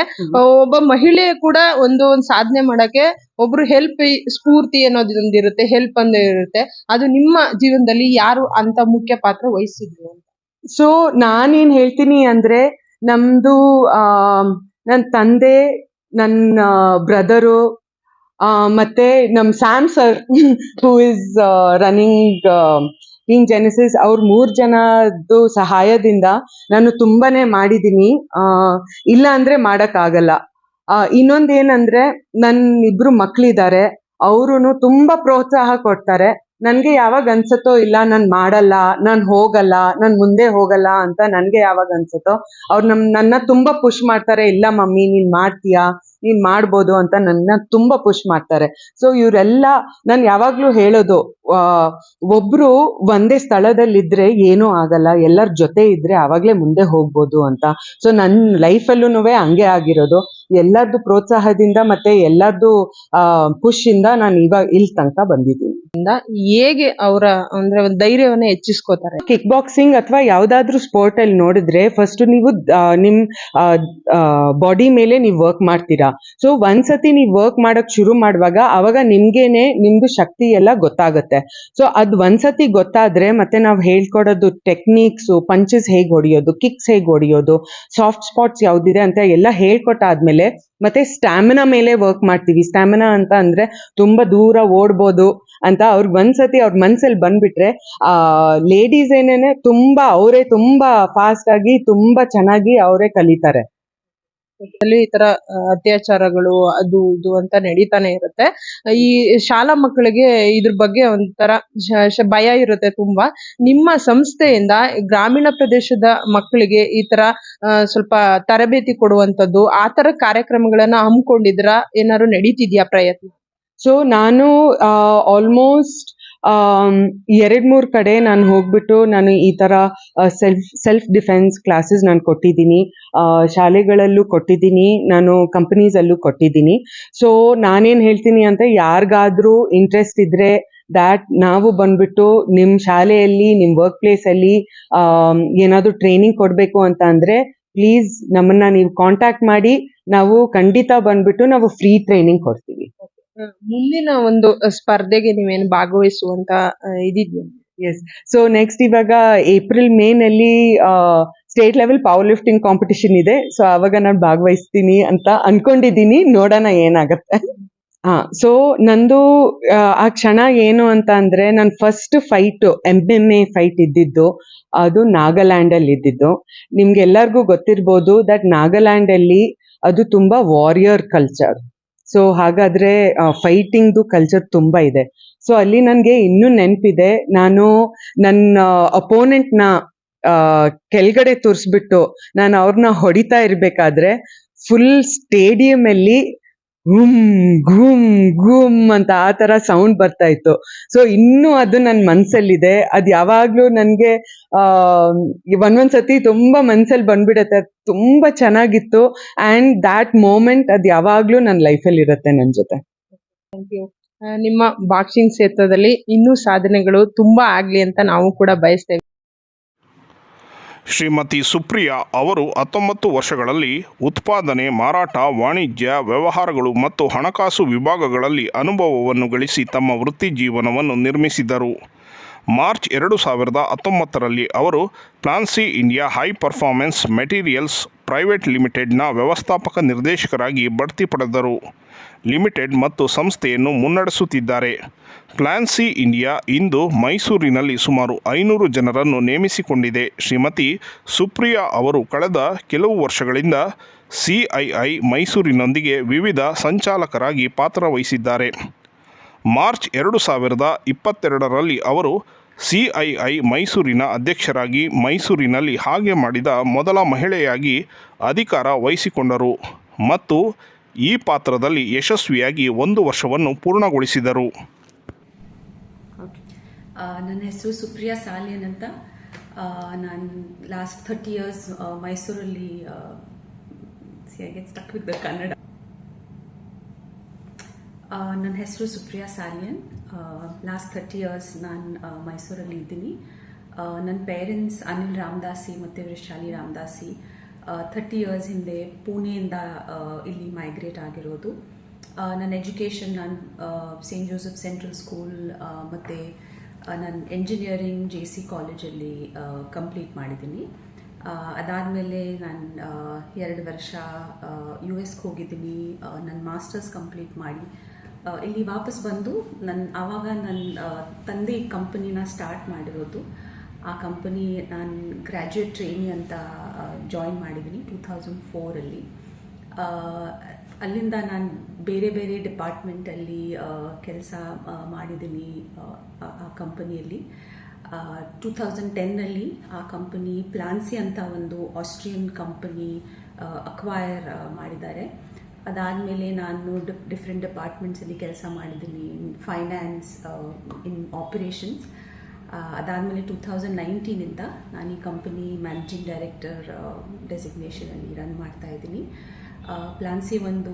C: ಒಬ್ಬ ಮಹಿಳೆ ಕೂಡ ಒಂದು ಒಂದು ಸಾಧನೆ ಮಾಡಕ್ಕೆ ಒಬ್ರು ಹೆಲ್ಪ್ ಸ್ಫೂರ್ತಿ ಅನ್ನೋದೊಂದು ಇರುತ್ತೆ ಹೆಲ್ಪ್ ಅಂತ ಇರುತ್ತೆ ಅದು ನಿಮ್ಮ ಜೀವನದಲ್ಲಿ ಯಾರು ಅಂತ ಮುಖ್ಯ ಪಾತ್ರ ವಹಿಸಿದ್ರು ಅಂತ.
D: ಸೊ ನಾನೇನ್ ಹೇಳ್ತೀನಿ ಅಂದ್ರೆ ನಮ್ದು ಆ ನನ್ನ ತಂದೆ ನನ್ನ ಬ್ರದರು ಮತ್ತೆ ನಮ್ Sam sir who is running in Genesis ಅವ್ರ ಮೂರ್ ಜನದ್ದು ಸಹಾಯದಿಂದ ನಾನು ತುಂಬಾನೇ ಮಾಡಿದೀನಿ. ಇಲ್ಲ ಅಂದ್ರೆ ಮಾಡಕ್ ಆಗಲ್ಲ. ಇನ್ನೊಂದ್ ಏನಂದ್ರೆ ನನ್ ಇಬ್ರು ಮಕ್ಳಿದ್ದಾರೆ ಅವ್ರು ತುಂಬಾ ಪ್ರೋತ್ಸಾಹ ಕೊಡ್ತಾರೆ. ನನ್ಗೆ ಯಾವಾಗ ಅನ್ಸತ್ತೋ ಇಲ್ಲ, ನಾನ್ ಮಾಡಲ್ಲ, ನಾನ್ ಹೋಗಲ್ಲ, ನಾನ್ ಮುಂದೆ ಹೋಗಲ್ಲ ಅಂತ ನನ್ಗೆ ಯಾವಾಗ ಅನ್ಸತ್ತೋ, ಅವ್ರು ನಮ್, ನನ್ನ ತುಂಬಾ ಪುಷ್ ಮಾಡ್ತಾರೆ. ಇಲ್ಲ ಮಮ್ಮಿ, ನೀನ್ ಮಾಡ್ತೀಯಾ? ನೀನ್ ಮಾಡ್ಬೋದು ಅಂತ ನನ್ನ ತುಂಬಾ ಪುಷ್ ಮಾಡ್ತಾರೆ. ಸೊ ಇವರೆಲ್ಲ ನಾನು ಯಾವಾಗ್ಲೂ ಹೇಳೋದು ಒಬ್ರು ಒಂದೇ ಸ್ಥಳದಲ್ಲಿದ್ರೆ ಏನೂ ಆಗಲ್ಲ ಎಲ್ಲರ ಜೊತೆ ಇದ್ರೆ ಆವಾಗ್ಲೇ ಮುಂದೆ ಹೋಗ್ಬೋದು ಅಂತ. ಸೊ ನನ್ನ ಲೈಫಲ್ಲೂ ಹಂಗೆ ಆಗಿರೋದು. ಎಲ್ಲರದ್ದು ಪ್ರೋತ್ಸಾಹದಿಂದ ಮತ್ತೆ ಎಲ್ಲರದು ಪುಷ್ ಇಂದ ನಾನು ಇವಾಗ ಇಲ್ಲಿ ತನಕ ಬಂದಿದ್ದೀನಿ.
C: ಹೇಗೆ ಅವರ ಅಂದ್ರೆ ಧೈರ್ಯವನ್ನ ಹೆಚ್ಚಿಸ್ಕೋತಾರೆ?
D: ಕಿಕ್ ಬಾಕ್ಸಿಂಗ್ ಅಥವಾ ಯಾವ್ದಾದ್ರು ಸ್ಪೋರ್ಟ್ ಅಲ್ಲಿ ನೋಡಿದ್ರೆ ಫಸ್ಟ್ ನೀವು ನಿಮ್ ಬಾಡಿ ಮೇಲೆ ನೀವು ವರ್ಕ್ ಮಾಡ್ತೀರಾ? ಸೊ ಒಂದ್ಸತಿ ನೀವು ವರ್ಕ್ ಮಾಡಕ್ ಶುರು ಮಾಡುವಾಗ ಅವಾಗ ನಿಮ್ಗೇನೆ ನಿಮ್ದು ಶಕ್ತಿ ಎಲ್ಲ ಗೊತ್ತಾಗುತ್ತೆ. ಸೊ ಅದ್ ಒಂದ್ಸತಿ ಗೊತ್ತಾದ್ರೆ ಮತ್ತೆ ನಾವು ಹೇಳ್ಕೊಡೋದು ಟೆಕ್ನಿಕ್ಸ್ ಪಂಚಸ್ ಹೇಗ್ ಹೊಡೆಯೋದು ಕಿಕ್ಸ್ ಹೇಗ್ ಹೊಡೆಯೋದು ಸಾಫ್ಟ್ ಸ್ಪಾಟ್ಸ್ ಯಾವ್ದಿದೆ ಅಂತ ಎಲ್ಲ ಹೇಳ್ಕೊಟ್ಟಾದ್ಮೇಲೆ ಮತ್ತೆ ಸ್ಟ್ಯಾಮಿನಾ ಮೇಲೆ ವರ್ಕ್ ಮಾಡ್ತೀವಿ. ಸ್ಟ್ಯಾಮಿನಾ ಅಂತ ಅಂದ್ರೆ ತುಂಬಾ ದೂರ ಓಡ್ಬೋದು ಅಂತ ಅವ್ರಿಗೆ ಒಂದ್ಸತಿ ಅವ್ರ ಮನ್ಸಲ್ಲಿ ಬಂದ್ಬಿಟ್ರೆ, ಆ ಲೇಡೀಸ್ ಏನೇನೆ ತುಂಬಾ, ಅವರೇ ತುಂಬಾ ಫಾಸ್ಟ್ ಆಗಿ ತುಂಬಾ ಚೆನ್ನಾಗಿ ಅವರೇ ಕಲಿತಾರೆ.
C: ಅಲ್ಲಿ ಈ ತರ ಅತ್ಯಾಚಾರಗಳು ಅದು ಇದು ಅಂತ ನಡೀತಾನೆ ಇರುತ್ತೆ. ಈ ಶಾಲಾ ಮಕ್ಕಳಿಗೆ ಇದ್ರ ಬಗ್ಗೆ ಒಂಥರ ಭಯ ಇರುತ್ತೆ ತುಂಬಾ. ನಿಮ್ಮ ಸಂಸ್ಥೆಯಿಂದ ಗ್ರಾಮೀಣ ಪ್ರದೇಶದ ಮಕ್ಕಳಿಗೆ ಈ ತರ ಸ್ವಲ್ಪ ತರಬೇತಿ ಕೊಡುವಂತದ್ದು ಆ ತರ ಕಾರ್ಯಕ್ರಮಗಳನ್ನ ಹಮ್ಮಿಕೊಂಡಿದ್ರ ಏನಾದ್ರು ನಡೀತಿದ್ಯಾ ಪ್ರಯತ್ನ?
D: ಸೊ ನಾನು ಆಲ್ಮೋಸ್ಟ್ ಎರಡ್ ಮೂರು ಕಡೆ ನಾನು ಹೋಗ್ಬಿಟ್ಟು ನಾನು ಈ ತರ ಸೆಲ್ಫ್ ಸೆಲ್ಫ್ ಡಿಫೆನ್ಸ್ ಕ್ಲಾಸಸ್ ನಾನು ಕೊಟ್ಟಿದ್ದೀನಿ. ಶಾಲೆಗಳಲ್ಲೂ ಕೊಟ್ಟಿದ್ದೀನಿ, ನಾನು ಕಂಪನೀಸ್ ಅಲ್ಲೂ ಕೊಟ್ಟಿದ್ದೀನಿ. ಸೊ ನಾನೇನು ಹೇಳ್ತೀನಿ ಅಂತ ಯಾರಿಗಾದ್ರೂ ಇಂಟ್ರೆಸ್ಟ್ ಇದ್ರೆ ದ್ಯಾಟ್ ನಾವು ಬಂದ್ಬಿಟ್ಟು ನಿಮ್ಮ ಶಾಲೆಯಲ್ಲಿ ನಿಮ್ಮ ವರ್ಕ್ ಪ್ಲೇಸಲ್ಲಿ ಏನಾದ್ರೂ ಟ್ರೈನಿಂಗ್ ಕೊಡಬೇಕು ಅಂತ ಅಂದರೆ ಪ್ಲೀಸ್ ನಮ್ಮನ್ನ ನೀವು ಕಾಂಟ್ಯಾಕ್ಟ್ ಮಾಡಿ, ನಾವು ಖಂಡಿತ ಬಂದ್ಬಿಟ್ಟು ನಾವು ಫ್ರೀ ಟ್ರೈನಿಂಗ್ ಕೊಡ್ತೀವಿ.
C: ಮುಂದಿನ ಒಂದು ಸ್ಪರ್ಧೆಗೆ ನೀವೇನು ಭಾಗವಹಿಸುವಂತ ಆ, ಇದಿದ್ಯಾ?
D: ಎಸ್ ಸೊ ನೆಕ್ಸ್ಟ್ ಇವಾಗ ಏಪ್ರಿಲ್ ಮೇ ನಲ್ಲಿ state level powerlifting competition ಇದೆ. ಸೊ ಅವಾಗ ನಾನು ಭಾಗವಹಿಸ್ತೀನಿ ಅಂತ ಅನ್ಕೊಂಡಿದ್ದೀನಿ. ನೋಡೋಣ ಏನಾಗತ್ತೆ. ಹಾ ಸೊ ನಂದು ಆ, ಕ್ಷಣ ಏನು ಅಂತ ಅಂದ್ರೆ ನನ್ನ first fight M M A fight ಇದ್ದಿದ್ದು. ಅದು ನಾಗಾಲ್ಯಾಂಡ್ ಅಲ್ಲಿ ಇದ್ದಿದ್ದು. ನಿಮ್ಗೆಲ್ಲರಿಗೂ ಗೊತ್ತಿರ್ಬೋದು ದಟ್ ನಾಗಾಲ್ಯಾಂಡ್ ಅಲ್ಲಿ ಅದು ತುಂಬಾ ವಾರಿಯರ್ ಕಲ್ಚರ್ ಸೊ ಹಾಗಾದ್ರೆ ಫೈಟಿಂಗ್ದು ಕಲ್ಚರ್ ತುಂಬಾ ಇದೆ. ಸೊ ಅಲ್ಲಿ ನನಗೆ ಇನ್ನೂ ನೆನಪಿದೆ. ನಾನು ನನ್ನ ಅಪೋನೆಂಟ್ನ ಆ, ಕೆಳಗಡೆ ತೋರಿಸ್ಬಿಟ್ಟು ನಾನು ಅವ್ರನ್ನ ಹೊಡಿತಾ ಇರ್ಬೇಕಾದ್ರೆ ಫುಲ್ ಸ್ಟೇಡಿಯಂ ಅಲ್ಲಿ ಗುಮ್ ಗುಮ್ ಗುಮ್ ಅಂತ ಆ ತರ ಸೌಂಡ್ ಬರ್ತಾ ಇತ್ತು. ಸೊ ಇನ್ನೂ ಅದು ನನ್ನ ಮನ್ಸಲ್ಲಿದೆ. ಅದ್ ಯಾವಾಗ್ಲೂ ನನ್ಗೆ, ಆ ಒಂದೊಂದ್ಸತಿ ತುಂಬಾ ಮನ್ಸಲ್ಲಿ ಬಂದ್ಬಿಡತ್ತೆ. ತುಂಬಾ ಚೆನ್ನಾಗಿತ್ತು. ಅಂಡ್ ದಾಟ್ ಮೂಮೆಂಟ್ ಅದ್ ಯಾವಾಗ್ಲೂ ನನ್ನ ಲೈಫಲ್ಲಿ ಇರುತ್ತೆ ನನ್ ಜೊತೆ.
C: ನಿಮ್ಮ ಬಾಕ್ಸಿಂಗ್ ಕ್ಷೇತ್ರದಲ್ಲಿ ಇನ್ನೂ ಸಾಧನೆಗಳು ತುಂಬಾ ಆಗ್ಲಿ ಅಂತ ನಾವು ಕೂಡ ಬಯಸ್ತೇವೆ.
B: ಶ್ರೀಮತಿ ಸುಪ್ರಿಯಾ ಅವರು ಹತ್ತೊಂಬತ್ತು ವರ್ಷಗಳಲ್ಲಿ ಉತ್ಪಾದನೆ, ಮಾರಾಟ, ವಾಣಿಜ್ಯ, ವ್ಯವಹಾರಗಳು ಮತ್ತು ಹಣಕಾಸು ವಿಭಾಗಗಳಲ್ಲಿ ಅನುಭವವನ್ನು ಗಳಿಸಿ ತಮ್ಮ ವೃತ್ತಿ ಜೀವನವನ್ನು ನಿರ್ಮಿಸಿದರು. ಮಾರ್ಚ್ ಎರಡು ಸಾವಿರದ ಹತ್ತೊಂಬತ್ತರಲ್ಲಿ ಅವರು Plansee India high performance materials private ಲಿಮಿಟೆಡ್ನ ವ್ಯವಸ್ಥಾಪಕ ನಿರ್ದೇಶಕರಾಗಿ ಬಡ್ತಿ ಪಡೆದರು. ಲಿಮಿಟೆಡ್ ಮತ್ತು ಸಂಸ್ಥೆಯನ್ನು ಮುನ್ನಡೆಸುತ್ತಿದ್ದಾರೆ. ಪ್ಲಾನ್ಸಿ ಇಂಡಿಯಾ ಇಂದು ಮೈಸೂರಿನಲ್ಲಿ ಸುಮಾರು ಐನೂರು ಜನರನ್ನು ನೇಮಿಸಿಕೊಂಡಿದೆ. ಶ್ರೀಮತಿ ಸುಪ್ರಿಯಾ ಅವರು ಕಳೆದ ಕೆಲವು ವರ್ಷಗಳಿಂದ ಸಿಐಐ ಮೈಸೂರಿನೊಂದಿಗೆ ವಿವಿಧ ಸಂಚಾಲಕರಾಗಿ ಪಾತ್ರವಹಿಸಿದ್ದಾರೆ ಮಾರ್ಚ್ ಎರಡು ಸಾವಿರದ ಇಪ್ಪತ್ತೆರಡರಲ್ಲಿ ಅವರು ಸಿಐಐ ಮೈಸೂರಿನ ಅಧ್ಯಕ್ಷರಾಗಿ ಮೈಸೂರಿನಲ್ಲಿ ಹಾಗೆ ಮಾಡಿದ ಮೊದಲ ಮಹಿಳೆಯಾಗಿ ಅಧಿಕಾರ ವಹಿಸಿಕೊಂಡರು ಮತ್ತು ಈ ಪಾತ್ರದಲ್ಲಿ ಯಶಸ್ವಿಯಾಗಿ ಒಂದು ವರ್ಷವನ್ನು ಪೂರ್ಣಗೊಳಿಸಿದರು.
E: ನನ್ನ ಹೆಸರು ಸುಪ್ರಿಯಾ ಸಾಲಿಯನ್ ಅಂತ. ನಾನು ಲಾಸ್ಟ್ ಥರ್ಟಿ ಇಯರ್ಸ್ ಮೈಸೂರಲ್ಲಿ ಕನ್ನಡ ನನ್ನ ಹೆಸರು Supriya Salian last thirty years ನಾನು ಮೈಸೂರಲ್ಲಿ ಇದ್ದೀನಿ. ನನ್ನ ಪೇರೆಂಟ್ಸ್ ಅನಿಲ್ ರಾಮದಾಸಿ ಮತ್ತು ವೃಷಾಲಿ ರಾಮದಾಸಿ. ಥರ್ಟಿ ಇಯರ್ಸ್ ಹಿಂದೆ ಪುಣೆಯಿಂದ ಇಲ್ಲಿ ಮೈಗ್ರೇಟ್ ಆಗಿರೋದು. ನನ್ನ ಎಜುಕೇಷನ್ ನಾನು ಸೇಂಟ್ ಜೋಸೆಫ್ ಸೆಂಟ್ರಲ್ ಸ್ಕೂಲ್ ಮತ್ತು ನನ್ನ ಎಂಜಿನಿಯರಿಂಗ್ ಜೆ ಸಿ ಕಾಲೇಜಲ್ಲಿ ಕಂಪ್ಲೀಟ್ ಮಾಡಿದ್ದೀನಿ. ಅದಾದಮೇಲೆ ನಾನು ಎರಡು ವರ್ಷ ಯು ಎಸ್ಗೆ ಹೋಗಿದ್ದೀನಿ. ನನ್ನ ಮಾಸ್ಟರ್ಸ್ ಕಂಪ್ಲೀಟ್ ಮಾಡಿ ಇಲ್ಲಿ ವಾಪಸ್ ಬಂದು ನನ್ನ ಆವಾಗ ನನ್ನ ತಂದೆ ಕಂಪನಿನ ಸ್ಟಾರ್ಟ್ ಮಾಡಿರೋದು. ಆ ಕಂಪನಿ ನಾನು ಗ್ರ್ಯಾಜುಯೇಟ್ ಟ್ರೈನಿ ಅಂತ ಜಾಯಿನ್ ಮಾಡಿದ್ದೀನಿ ಟೂ ತೌಸಂಡ್ ಫೋರಲ್ಲಿ. ಅಲ್ಲಿಂದ ನಾನು ಬೇರೆ ಬೇರೆ ಡಿಪಾರ್ಟ್ಮೆಂಟಲ್ಲಿ ಕೆಲಸ ಮಾಡಿದ್ದೀನಿ ಆ, ಕಂಪನಿಯಲ್ಲಿ. ಟೂ ತೌಸಂಡ್ ಟೆನ್ನಲ್ಲಿ ಆ ಕಂಪನಿ ಪ್ಲಾನ್ಸಿ ಅಂತ ಒಂದು ಆಸ್ಟ್ರಿಯನ್ ಕಂಪನಿ ಅಕ್ವೈರ್ ಮಾಡಿದ್ದಾರೆ. ಅದಾದಮೇಲೆ ನಾನು ಡಿಫ್ರೆಂಟ್ ಡಿಪಾರ್ಟ್ಮೆಂಟ್ಸಲ್ಲಿ ಕೆಲಸ ಮಾಡಿದ್ದೀನಿ ಫೈನಾನ್ಸ್ ಇನ್ ಆಪರೇಷನ್ಸ್ ಅದಾದಮೇಲೆ ಟೂ ತೌಸಂಡ್ ನೈನ್ಟೀನಿಂದ ನಾನು ಈ ಕಂಪನಿ ಮ್ಯಾನೇಜಿಂಗ್ ಡೈರೆಕ್ಟರ್ ಡೆಸಿಗ್ನೇಷನಲ್ಲಿ ರನ್ ಮಾಡ್ತಾ ಇದ್ದೀನಿ. ಪ್ಲಾನ್ಸಿ ಒಂದು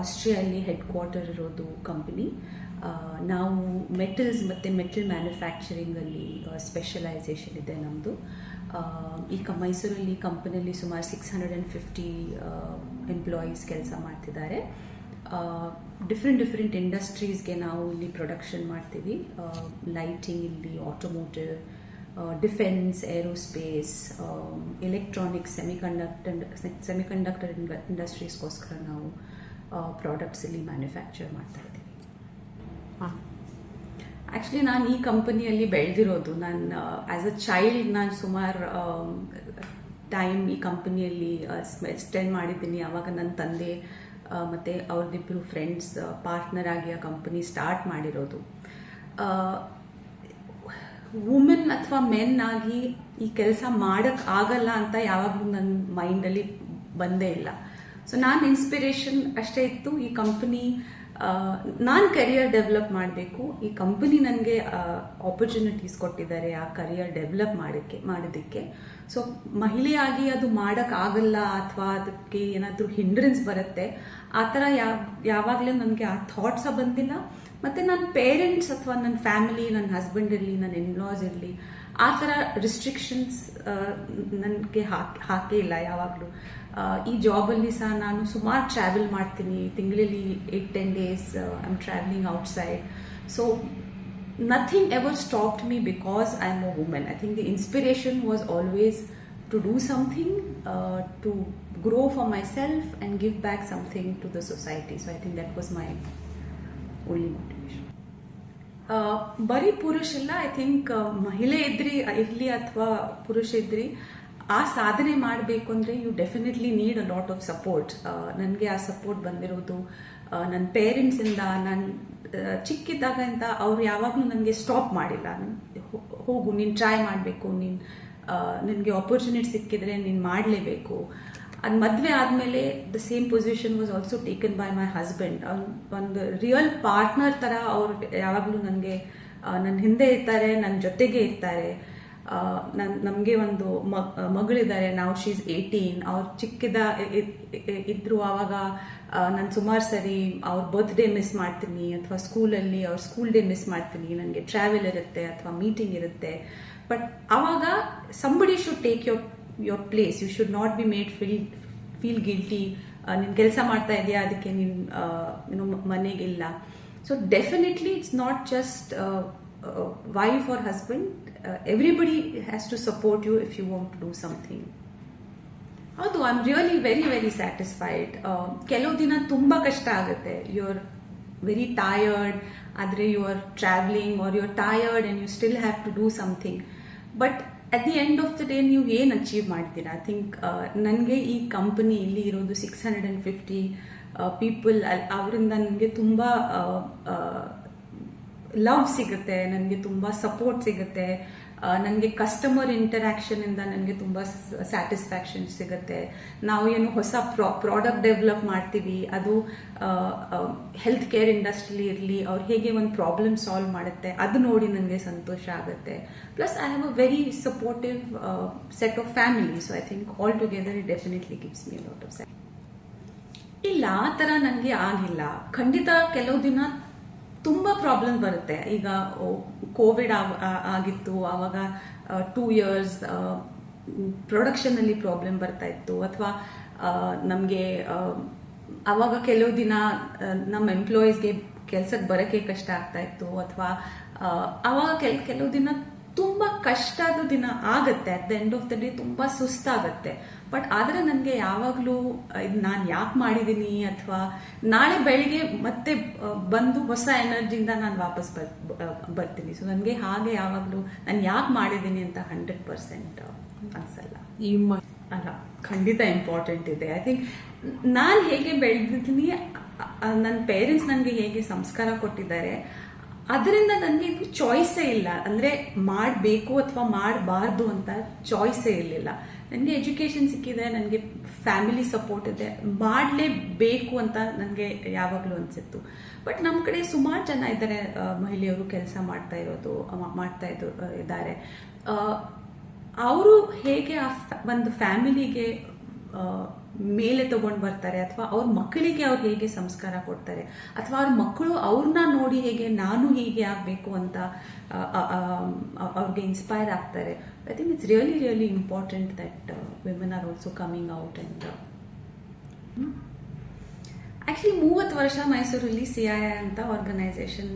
E: ಆಸ್ಟ್ರಿಯಲ್ಲಿ ಹೆಡ್ ಕ್ವಾರ್ಟರ್ ಇರೋದು ಕಂಪನಿ ನಾವು ಮೆಟಲ್ಸ್ ಮತ್ತು ಮೆಟಲ್ ಮ್ಯಾನುಫ್ಯಾಕ್ಚರಿಂಗಲ್ಲಿ ಸ್ಪೆಷಲೈಸೇಷನ್ ಇದೆ ನಮ್ಮದು ಈ ಕ ಮೈಸೂರಲ್ಲಿ ಕಂಪನಿಯಲ್ಲಿ ಸುಮಾರು six hundred and fifty employees ಕೆಲಸ ಮಾಡ್ತಿದ್ದಾರೆ. ಡಿಫ್ರೆಂಟ್ ಡಿಫ್ರೆಂಟ್ ಇಂಡಸ್ಟ್ರೀಸ್ಗೆ ನಾವು ಇಲ್ಲಿ ಪ್ರೊಡಕ್ಷನ್ ಮಾಡ್ತೀವಿ. ಲೈಟಿಂಗ್ ಇಲ್ಲಿ automotive defence aerospace electronics semiconductor semiconductor ಇಂಡಸ್ಟ್ರೀಸ್ಗೋಸ್ಕರ ನಾವು ಪ್ರಾಡಕ್ಟ್ಸ್ ಇಲ್ಲಿ ಮ್ಯಾನುಫ್ಯಾಕ್ಚರ್ ಮಾಡ್ತಾ ಇದ್ದೀವಿ. ಆ್ಯಕ್ಚುಲಿ ನಾನು ಈ ಕಂಪನಿಯಲ್ಲಿ ಬೆಳೆದಿರೋದು. ನಾನು ಆ್ಯಸ್ ಅ ಚೈಲ್ಡ್ ನಾನು ಸುಮಾರು ಟೈಮ್ ಈ ಕಂಪನಿಯಲ್ಲಿ ಸ್ಪೆಂಡ್ ಮಾಡಿದ್ದೀನಿ. ಆವಾಗ ನನ್ನ ತಂದೆ ಮತ್ತು ಅವ್ರದ್ದಿಬ್ಬರು ಫ್ರೆಂಡ್ಸ್ ಪಾರ್ಟ್ನರ್ ಆಗಿ ಆ ಕಂಪನಿ ಸ್ಟಾರ್ಟ್ ಮಾಡಿರೋದು. ವುಮೆನ್ ಅಥವಾ ಮೆನ್ ಆಗಿ ಈ ಕೆಲಸ ಮಾಡಕ್ಕೆ ಆಗಲ್ಲ ಅಂತ ಯಾವಾಗಲೂ ನನ್ನ ಮೈಂಡಲ್ಲಿ ಬಂದೇ ಇಲ್ಲ. ಸೊ ನಾನು ಇನ್ಸ್ಪಿರೇಷನ್ ಅಷ್ಟೇ ಇತ್ತು. ಈ ಕಂಪನಿ ನಾನು ಕರಿಯರ್ ಡೆವಲಪ್ ಮಾಡಬೇಕು. ಈ ಕಂಪನಿ ನನಗೆ ಆಪರ್ಚುನಿಟೀಸ್ ಕೊಟ್ಟಿದ್ದಾರೆ ಆ ಕರಿಯರ್ ಡೆವಲಪ್ ಮಾಡೋಕ್ಕೆ ಮಾಡೋದಕ್ಕೆ ಸೊ ಮಹಿಳೆಯಾಗಿ ಅದು ಮಾಡೋಕ್ಕಾಗಲ್ಲ ಅಥವಾ ಅದಕ್ಕೆ ಏನಾದರೂ ಹಿಂಡ್ರೆನ್ಸ್ ಬರುತ್ತೆ, ಆ ಥರ ಯಾವ, ಯಾವಾಗಲೂ ನನಗೆ ಆ ಥಾಟ್ಸ ಬಂದಿಲ್ಲ. ಮತ್ತು ನನ್ನ ಪೇರೆಂಟ್ಸ್ ಅಥವಾ ನನ್ನ ಫ್ಯಾಮಿಲಿ ನನ್ನ ಹಸ್ಬೆಂಡ್ ಇರಲಿ ನನ್ನ ಇನ್ಲಾಸ್ ಇರಲಿ, ಆ ಥರ ರಿಸ್ಟ್ರಿಕ್ಷನ್ಸ್ ನನಗೆ ಹಾಕಿ, ಹಾಕೇ ಇಲ್ಲ ಯಾವಾಗಲೂ. ಈ ಜಾಬ್ ಅಲ್ಲಿ ಸಹ ನಾನು ಸುಮಾರು ಟ್ರಾವೆಲ್ ಮಾಡ್ತೀನಿ. ತಿಂಗಳಲ್ಲಿ eight ten days I am travelling outside so nothing ever stop me because I am a women I think the inspiration was always to do something to grow for myself and give back something to the society so I think that was my only motivation ಬರೀ ಪುರುಷ ಇಲ್ಲ I think ಮಹಿಳೆ ಇದ್ರಿ, ಇರ್ಲಿ ಅಥವಾ ಪುರುಷ ಇದ್ರಿ ಆ ಸಾಧನೆ ಮಾಡಬೇಕು ಅಂದರೆ you definitely need a lot of support ನನಗೆ ಆ ಸಪೋರ್ಟ್ ಬಂದಿರೋದು ನನ್ನ ಪೇರೆಂಟ್ಸಿಂದ ನಾನು ಚಿಕ್ಕಿದ್ದಾಗ ಅಂತ ಅವ್ರು ಯಾವಾಗಲೂ ನನಗೆ ಸ್ಟಾಪ್ ಮಾಡಿಲ್ಲ. ಹೋಗು, ನೀನು ಟ್ರೈ ಮಾಡಬೇಕು, ನೀನು ನಿನಗೆ ಆಪರ್ಚುನಿಟಿ ಸಿಕ್ಕಿದ್ರೆ ನೀನು ಮಾಡಲೇಬೇಕು. ಅದು ಮದುವೆ ಆದಮೇಲೆ the same position was also taken by my husband ಒಂದು ರಿಯಲ್ ಪಾರ್ಟ್ನರ್ ಥರ ಅವ್ರು ಯಾವಾಗಲೂ ನನಗೆ ನನ್ನ ಹಿಂದೆ ಇರ್ತಾರೆ ನನ್ನ ಜೊತೆಗೆ ಇರ್ತಾರೆ. ನನ್, ನಮಗೆ ಒಂದು ಮಗಳಿದ್ದಾರೆ. ನಾವು ಶೀಸ್ ಏಯ್ಟೀನ್ ಅವ್ರು ಚಿಕ್ಕಿದ ಇದ್ರು ಆವಾಗ ನಾನು ಸುಮಾರು ಸರಿ ಅವ್ರ ಬರ್ತ್ಡೇ ಮಿಸ್ ಮಾಡ್ತೀನಿ. ಅಥವಾ ಸ್ಕೂಲಲ್ಲಿ ಅವ್ರ ಸ್ಕೂಲ್ ಡೇ ಮಿಸ್ ಮಾಡ್ತೀನಿ. ನನಗೆ ಟ್ರಾವೆಲ್ ಇರುತ್ತೆ ಅಥವಾ ಮೀಟಿಂಗ್ ಇರುತ್ತೆ. ಬಟ್ ಆವಾಗ somebody should take your your place you should not be made feel feel guilty ನೀನು ಕೆಲಸ ಮಾಡ್ತಾ ಇದೆಯಾ? ಅದಕ್ಕೆ ನೀನು ಮನೆಗಿಲ್ಲ. So definitely it's not just wife or husband everybody has to support you if you want to do something ಹೌದು I am really very very satisfied ಕೆಲವು ದಿನ ತುಂಬ ಕಷ್ಟ ಆಗುತ್ತೆ. ಯು ಆರ್ ವೆರಿ ಟಯರ್ಡ್ ಆದರೆ you are travelling or you are tired and you still have to do something but at the end of the day ನೀವು ಏನು achieve ಮಾಡ್ತೀರಾ? I think ನನಗೆ ಈ ಕಂಪನಿ ಇಲ್ಲಿ ಇರೋದು six hundred and fifty people ಅವರಿಂದ ನನಗೆ ತುಂಬ ಲವ್ ಸಿಗುತ್ತೆ, ನನಗೆ ತುಂಬ ಸಪೋರ್ಟ್ ಸಿಗುತ್ತೆ ನನಗೆ ಕಸ್ಟಮರ್ ಇಂಟರಾಕ್ಷನ್ ಇಂದ ನನಗೆ ತುಂಬ ಸ್ಯಾಟಿಸ್ಫ್ಯಾಕ್ಷನ್ ಸಿಗುತ್ತೆ. ನಾವು ಏನು ಹೊಸ ಪ್ರಾ ಪ್ರಾಡಕ್ಟ್ ಡೆವಲಪ್ ಮಾಡ್ತೀವಿ, ಅದು ಹೆಲ್ತ್ ಕೇರ್ ಇಂಡಸ್ಟ್ರಿಲಿ ಇರಲಿ, ಅವ್ರು ಹೇಗೆ ಒಂದು ಪ್ರಾಬ್ಲಮ್ ಸಾಲ್ವ್ ಮಾಡುತ್ತೆ, ಅದು ನೋಡಿ ನನಗೆ ಸಂತೋಷ ಆಗುತ್ತೆ. Plus I have a very supportive set of family so I think all together it definitely gives me lot of ಇಲ್ಲ, ಆ ಥರ ನನಗೆ ಆಗಿಲ್ಲ ಖಂಡಿತ ಕೆಲವು ದಿನ ತುಂಬ ಪ್ರಾಬ್ಲಮ್ ಬರುತ್ತೆ. ಈಗ ಕೋವಿಡ್ ಆಗಿತ್ತು. ಆವಾಗ ಟೂ ಇಯರ್ಸ್ ಪ್ರೊಡಕ್ಷನಲ್ಲಿ ಪ್ರಾಬ್ಲಮ್ ಬರ್ತಾ ಇತ್ತು. ಅಥವಾ ನಮಗೆ ಆವಾಗ ಕೆಲವು ದಿನ ನಮ್ಮ ಎಂಪ್ಲಾಯೀಸ್ಗೆ ಕೆಲ್ಸಕ್ಕೆ ಬರೋಕ್ಕೆ ಕಷ್ಟ ಆಗ್ತಾ ಇತ್ತು. ಅಥವಾ ಆವಾಗ ಕೆಲ, ಕೆಲವು ದಿನ ತುಂಬ ಕಷ್ಟದ ದಿನ ಆಗುತ್ತೆ. At the end of the day ತುಂಬ ಸುಸ್ತಾಗತ್ತೆ. ಬಟ್ ಆದರೆ ನನಗೆ ಯಾವಾಗಲೂ ನಾನು ಯಾಕೆ ಮಾಡಿದ್ದೀನಿ ಅಥವಾ ನಾಳೆ ಬೆಳಿಗ್ಗೆ ಮತ್ತೆ ಬಂದು ಹೊಸ ಎನರ್ಜಿಯಿಂದ ನಾನು ವಾಪಸ್ ಬರ್ ಬರ್ತೀನಿ. ಸೊ ನನಗೆ ಹಾಗೆ ಯಾವಾಗಲೂ ನಾನು ಯಾಕೆ ಮಾಡಿದ್ದೀನಿ ಅಂತ ಹಂಡ್ರೆಡ್ ಪರ್ಸೆಂಟ್ ಅನ್ಸಲ್ಲ.
C: ಈ
E: ಅಲ್ಲ ಖಂಡಿತ ಇಂಪಾರ್ಟೆಂಟ್ ಇದೆ. ಐ ಥಿಂಕ್ ನಾನು ಹೇಗೆ ಬೆಳೆದಿದ್ದೀನಿ ನನ್ನ ಪೇರೆಂಟ್ಸ್ ನನಗೆ ಹೇಗೆ ಸಂಸ್ಕಾರ ಕೊಟ್ಟಿದ್ದಾರೆ ಅದರಿಂದ ನನಗೆ ಇದು ಚಾಯ್ಸೇ ಇಲ್ಲ. ಅಂದರೆ ಮಾಡಬೇಕು ಅಥವಾ ಮಾಡಬಾರ್ದು ಅಂತ ಚಾಯ್ಸೇ ಇರಲಿಲ್ಲ. ನನಗೆ ಎಜುಕೇಷನ್ ಸಿಕ್ಕಿದೆ ನನಗೆ ಫ್ಯಾಮಿಲಿ ಸಪೋರ್ಟ್ ಇದೆ. ಮಾಡಲೇಬೇಕು ಅಂತ ನನಗೆ ಯಾವಾಗಲೂ ಅನಿಸಿತ್ತು. ಬಟ್ ನಮ್ಮ ಕಡೆ ಸುಮಾರು ಜನ ಇದ್ದಾರೆ ಮಹಿಳೆಯರು ಕೆಲಸ ಮಾಡ್ತಾ ಇರೋದು ಮಾಡ್ತಾ ಇದ್ದು ಇದ್ದಾರೆ. ಅವರು ಹೇಗೆ ಆ ಒಂದು ಫ್ಯಾಮಿಲಿಗೆ ಮೇಲೆ ತಗೊಂಡು ಬರ್ತಾರೆ ಅಥವಾ ಅವ್ರ ಮಕ್ಕಳಿಗೆ ಅವ್ರು ಹೇಗೆ ಸಂಸ್ಕಾರ ಕೊಡ್ತಾರೆ ಅಥವಾ ಅವ್ರ ಮಕ್ಕಳು ಅವ್ರನ್ನ ನೋಡಿ ಹೇಗೆ ನಾನು ಹೀಗೆ ಆಗಬೇಕು ಅಂತ ಅವ್ರಿಗೆ ಇನ್ಸ್ಪೈರ್ ಆಗ್ತಾರೆ. I think it's really really important that women are also coming out and actually ಮೂವತ್ತು ವರ್ಷ ಮೈಸೂರಲ್ಲಿ ಸಿ ಐ ಅಂತ ಆರ್ಗನೈಸೇಷನ್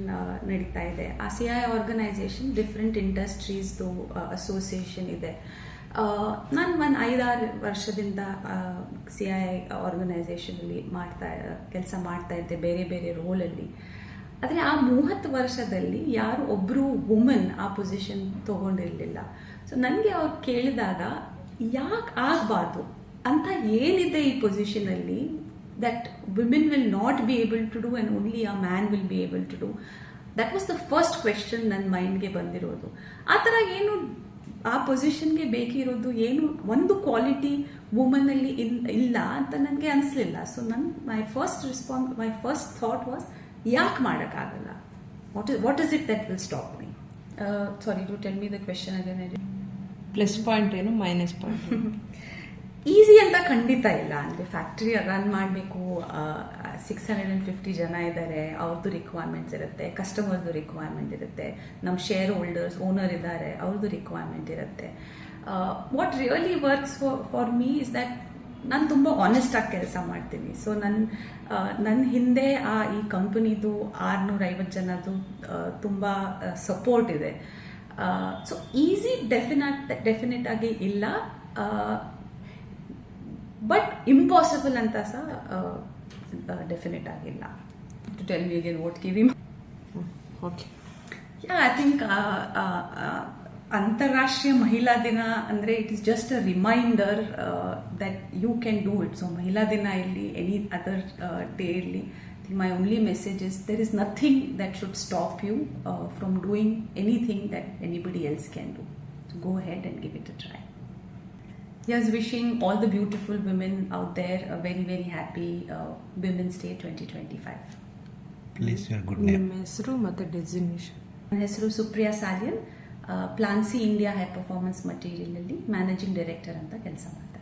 E: ನಡೀತಾ ಇದೆ. ಆ ಸಿ ಐ ಆರ್ಗನೈಸೇಷನ್ ಡಿಫ್ರೆಂಟ್ ಇಂಡಸ್ಟ್ರೀಸ್ದು ಅಸೋಸಿಯೇಷನ್ ಇದೆ. ನಾನು ಒಂದು ಐದಾರು ವರ್ಷದಿಂದ ಸಿ ಐ ಆರ್ಗನೈಸೇಷನಲ್ಲಿ ಮಾಡ್ತಾ, ಕೆಲಸ ಮಾಡ್ತಾ ಇದ್ದೆ, ಬೇರೆ ಬೇರೆ ರೋಲಲ್ಲಿ ಆದರೆ ಆ ಮೂವತ್ತು ವರ್ಷದಲ್ಲಿ ಯಾರು ಒಬ್ಬರು ವುಮೆನ್ ಆ ಪೊಸಿಷನ್ ತಗೊಂಡಿರಲಿಲ್ಲ. ಸೊ ನನಗೆ ಅವ್ರು ಕೇಳಿದಾಗ, ಯಾಕೆ ಆಗಬಾರ್ದು ಅಂತ ಏನಿದೆ ಈ ಪೊಸಿಷನಲ್ಲಿ that women will not be able to do and only a man will be able to do that was the first question ನನ್ನ ಮೈಂಡ್ಗೆ ಬಂದಿರೋದು. ಆ ಥರ ಏನು ಆ ಪೊಸಿಷನ್ಗೆ ಬೇಕಿರೋದು ಏನು? ಒಂದು ಕ್ವಾಲಿಟಿ ವುಮನಲ್ಲಿ ಅಲ್ಲಿ ಇಲ್ಲ ಅಂತ ನನಗೆ ಅನಿಸ್ಲಿಲ್ಲ. ಸೊ ನನ್ನ my first response my first thought was ಯಾಕೆ ಮಾಡೋಕ್ಕಾಗಲ್ಲ? What is what is it that will stop me sorry to tell me the question again
C: plus point ಏನು ಮೈನಸ್ ಪಾಯಿಂಟ್
E: ಈಸಿ ಅಂತ ಖಂಡಿತ ಇಲ್ಲ. ಅಂದರೆ ಫ್ಯಾಕ್ಟ್ರಿ ರನ್ ಮಾಡಬೇಕು six hundred and fifty ಜನ ಇದ್ದಾರೆ ಅವ್ರದ್ದು ರಿಕ್ವೈರ್ಮೆಂಟ್ಸ್ ಇರುತ್ತೆ ಕಸ್ಟಮರ್ದು ರಿಕ್ವೈರ್ಮೆಂಟ್ ಇರುತ್ತೆ ನಮ್ಮ ಶೇರ್ ಹೋಲ್ಡರ್ಸ್ ಓನರ್ ಇದ್ದಾರೆ ಅವ್ರದ್ದು ರಿಕ್ವೈರ್ಮೆಂಟ್ ಇರುತ್ತೆ what really works for me is that ನಾನು ತುಂಬ ಆನೆಸ್ಟಾಗಿ ಕೆಲಸ ಮಾಡ್ತೀನಿ. ಸೊ ನನ್ನ ನನ್ನ ಹಿಂದೆ ಆ, ಈ ಕಂಪನಿದು ಆರುನೂರೈವತ್ತು ಜನದ್ದು ತುಂಬ ಸಪೋರ್ಟ್ ಇದೆ. ಸೊ ಈಸಿ ಡೆಫಿನೆಟ್ ಡೆಫಿನೆಟ್ ಆಗಿ ಇಲ್ಲ. ಬಟ್ ಇಂಪಾಸಿಬಲ್ ಅಂತ ಸಹ ಡೆಫಿನೆಟ್ ಆಗಿಲ್ಲ. To tell you again what kiwi
C: okay
E: yeah I think ಅಂತಾರಾಷ್ಟ್ರೀಯ ಮಹಿಳಾ ದಿನ ಅಂದರೆ it is just a reminder that you can do it so ಮಹಿಳಾ ದಿನ ಇರಲಿ ಎನಿ ಅದರ್ ಡೇ ಇರಲಿ my only message is there is nothing that should stop you from doing anything that anybody else can do so go ahead and give it a try Yes, wishing all the beautiful women out there a very, very happy uh, Women's Day 2025.
A: Please your good name
C: ನಿಮ್ಮ ಹೆಸರು ಮತ್ತು designation
E: ನನ್ನ ಹೆಸರು Supriya Salian Plansee India high performance ಮಟೀರಿಯಲಲ್ಲಿ managing director ಅಂತ ಕೆಲಸ ಮಾಡ್ತೀನಿ.